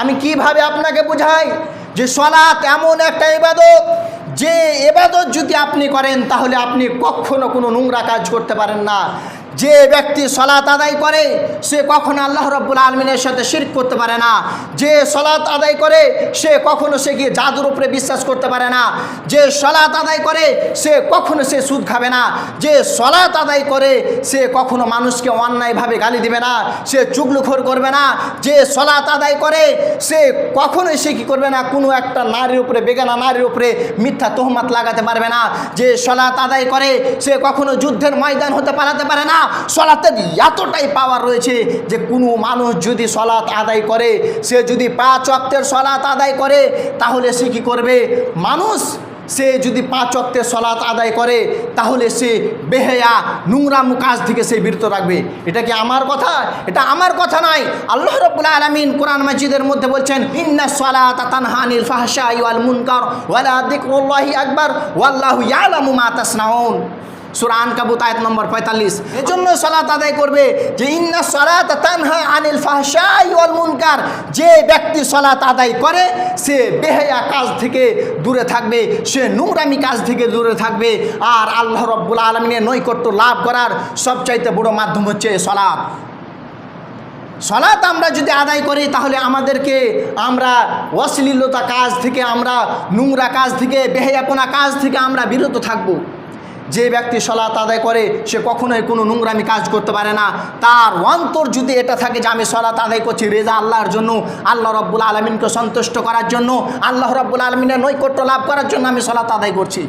আমি কীভাবে আপনাকে বুঝাই? যে সলাৎ এমন একটা এবাদত যে এবাদত যদি আপনি করেন, তাহলে আপনি কখনো কোনো নোংরা কাজ করতে পারেন না। যে ব্যক্তি সলাৎ আদায় করে, সে কখনো আল্লাহ রব্বুল আলমিনের সাথে শির করতে পারে না। যে সলাৎ আদায় করে, সে কখনো সে গিয়ে জাদুর উপরে বিশ্বাস করতে পারে না। যে সলাৎ আদায় করে, সে কখনো সে সুদ খাবে না। যে সলাৎ আদায় করে, সে কখনো মানুষকে অন্যায়ভাবে গালি দেবে না। সে চুগলুখোর করবে না। যে সলাৎ আদায় করে, সে কখনোই সে কী করবে না? কোনো একটা নারীর উপরে, বেগানা নারীর উপরে মিথ্যা তোহমাত লাগাতে পারবে না। যে সলাৎ আদায় করে, সে কখনো যুদ্ধের ময়দান হতে পারাতে পারে না। সলাতের এতটাই পাওয়ার রয়েছে যে কোনো মানুষ যদি সলাৎ আদায় করে, সে যদি পাঁচ অক্তের সলাৎ আদায় করে, তাহলে সে কী করবে? মানুষ, সে যদি পাঁচ অক্তের সলাৎ আদায় করে, তাহলে সে বেহেয়া, নোংরা কাজ থেকে সে বিরত রাখবে এটা কি আমার কথা? এটা আমার কথা নয়। আল্লাহ রব্বুল আলামিন কোরআন মাজিদের মধ্যে বলছেন, ইন্না সলাত তানহানিল ফাহশা ওয়াল মুনকার ওয়ালা যিকরুল্লাহি আকবার, ওয়াল্লাহু ইয়ালামু মা তাসনাউন। সুরান কাবুত আয়াত নম্বর পঁয়তাল্লিশ। এজন্য সলাত আদায় করবে যে, ইন্না সলাত তানহা আনিল ফাহশাই ওয়াল মুনকার। যে ব্যক্তি সলাত আদায় করে, সে বেহেয়া কাজ থেকে দূরে থাকবে, সে নোংরামি কাজ থেকে দূরে থাকবে। আর আল্লাহ রব্বুল আলমিনের নৈকট্য লাভ করার সবচাইতে বড় মাধ্যম হচ্ছে সলাৎ সলাৎ আমরা যদি আদায় করি, তাহলে আমাদেরকে আমরা অশ্লীলতা কাজ থেকে, আমরা নোংরা কাজ থেকে, বেহেয়াপনা কাজ থেকে আমরা বিরত থাকব। যে ব্যক্তি সলাত আদায় করে, সে কখনোই কোনো নোংরামি কাজ করতে পারে না। তার অন্তর যদি এটা থাকে যে আমি সলাত আদায় করছি রেজা আল্লাহর জন্য, আল্লাহ রব্বুল আলমিনকে সন্তুষ্ট করার জন্য, আল্লাহ রব্বুল আলমিনের নৈকট্য লাভ করার জন্য আমি সলাৎ আদায় করছি।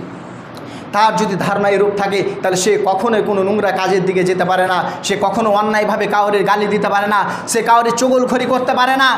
তার যদি ধারণা এরূপ থাকে, তাহলে সে কখনোই কোনো নোংরা কাজের দিকে যেতে পারে না। সে কখনো অন্যায়ভাবে কাউরের গালি দিতে পারে না। সে কাউরে চগলখড়ি করতে পারে না।